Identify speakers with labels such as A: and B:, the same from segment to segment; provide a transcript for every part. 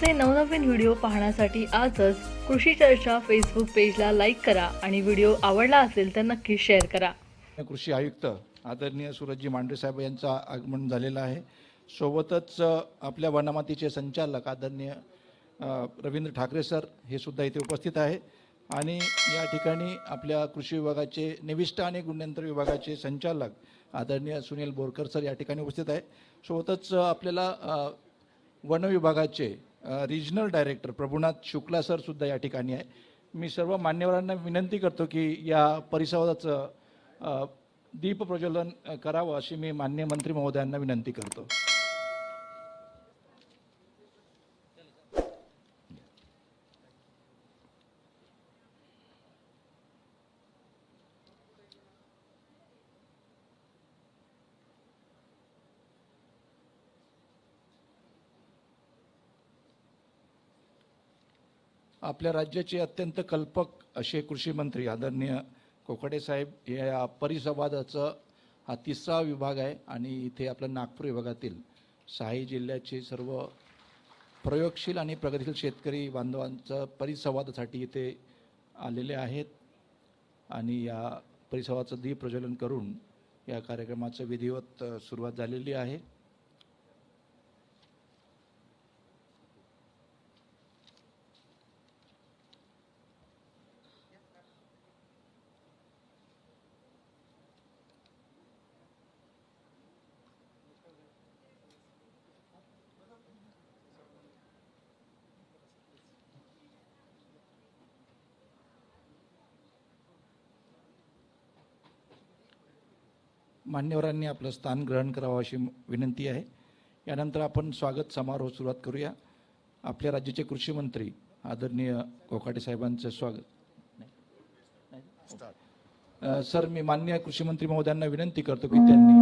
A: आमचे नवनवीन व्हिडिओ पाहण्यासाठी आजच कृषी चर्चा फेसबुक पेजला लाईक करा आणि व्हिडिओ आवडला असेल तर नक्की शेअर करा.
B: कृषी आयुक्त आदरणीय सूरजजी मांडरे साहेब यांचं आगमन झालेलं आहे. सोबतच आपल्या वनमातीचे संचालक आदरणीय रवींद्र ठाकरे सर हे सुद्धा इथे उपस्थित आहे. आणि या ठिकाणी आपल्या कृषी विभागाचे निविष्ट आणि गुणयंत्र विभागाचे संचालक आदरणीय सुनील बोरकर सर या ठिकाणी उपस्थित आहे. सोबतच आपल्याला वन विभागाचे regional director Prabhunath Shukla sir सुद्धा या ठिकाणी आहे. मी सर्व मान्यवरांना विनंती करतो की या परिसराचं दीप प्रज्वलन करावं अशी मी मान्य मंत्री महोदयांना विनंती करतो. आपल्या राज्याचे अत्यंत कल्पक असे कृषी मंत्री आदरणीय कोकडे साहेब या परिसंवादाचं हा तिसरा विभाग आहे आणि इथे आपल्या नागपूर विभागातील सहाही जिल्ह्याचे सर्व प्रयोगशील आणि प्रगतीशील शेतकरी बांधवांचं परिसंवादासाठी इथे आलेले आहेत. आणि या परिसंवादाचं दीप प्रज्वलन करून या कार्यक्रमाचं विधिवत सुरुवात झालेली आहे. मान्यवरांनी आपलं स्थान ग्रहण करावं अशी विनंती आहे. यानंतर आपण स्वागत समारोह सुरुवात करूया. आपल्या राज्याचे कृषी मंत्री आदरणीय कोकाटे साहेबांचं स्वागत. सर मी मान्य कृषी मंत्री महोदयांना विनंती करतो की त्यांनी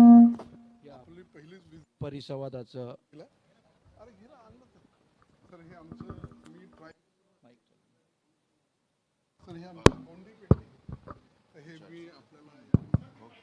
B: परिसंवादाचं
C: हे हे मी आपल्याला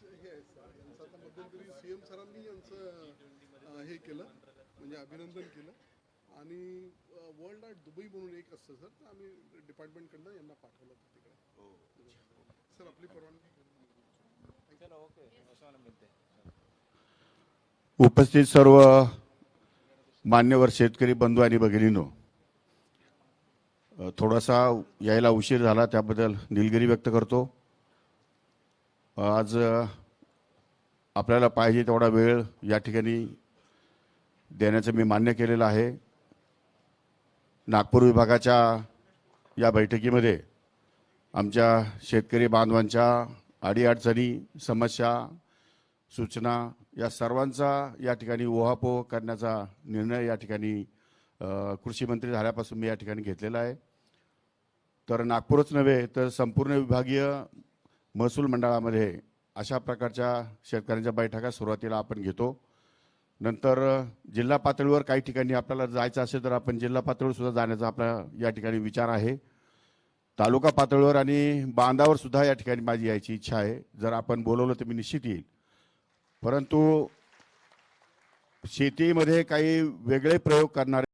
C: हे सर. यांचं आता मध्यंतरी सी एम सरांनी यांचं अं, हे केलं म्हणजे अभिनंदन केलं. आणि वर्ल्ड आर्ट दुबई म्हणून एक असतं सर तर आम्ही डिपार्टमेंटकडनं यांना पाठवलं होतं तिकडे. सर आपली परवानगी
D: उपस्थित सर्व मान्यवर शेतकरी बंधू आणि भगिनींनो अ, थोडासा यायला उशीर झाला त्याबद्दल दिलगिरी व्यक्त करतो. आज आपल्याला पाहिजे तेवढा वेळ या ठिकाणी देण्याचं मी मान्य केलेलं आहे. नागपूर विभागाच्या या बैठकीमध्ये आमच्या शेतकरी बांधवांच्या अडीअडचणी समस्या सूचना या सर्वांचा या ठिकाणी ओहापोह करण्याचा निर्णय या ठिकाणी कृषीमंत्री कृषी मंत्री झाल्यापासून मी या ठिकाणी घेतलेला आहे. तर नागपूरच नव्हे तर संपूर्ण विभागीय महसूल मंडळामध्ये अशा प्रकारच्या शेतकऱ्यांच्या बैठका सुरुवातीला आपण घेतो. नंतर जिल्हा पातळीवर काही ठिकाणी आपल्याला जायचं असेल तर आपण जिल्हा पातळीवर सुद्धा जाण्याचा आपला या ठिकाणी विचार आहे. तालुका पातळीवर आणि बांधावर सुद्धा या ठिकाणी माझी यायची इच्छा आहे. जर आपण बोलवलं तर मी निश्चित येईल. परंतु शेतीमध्ये काही वेगळे प्रयोग करणारे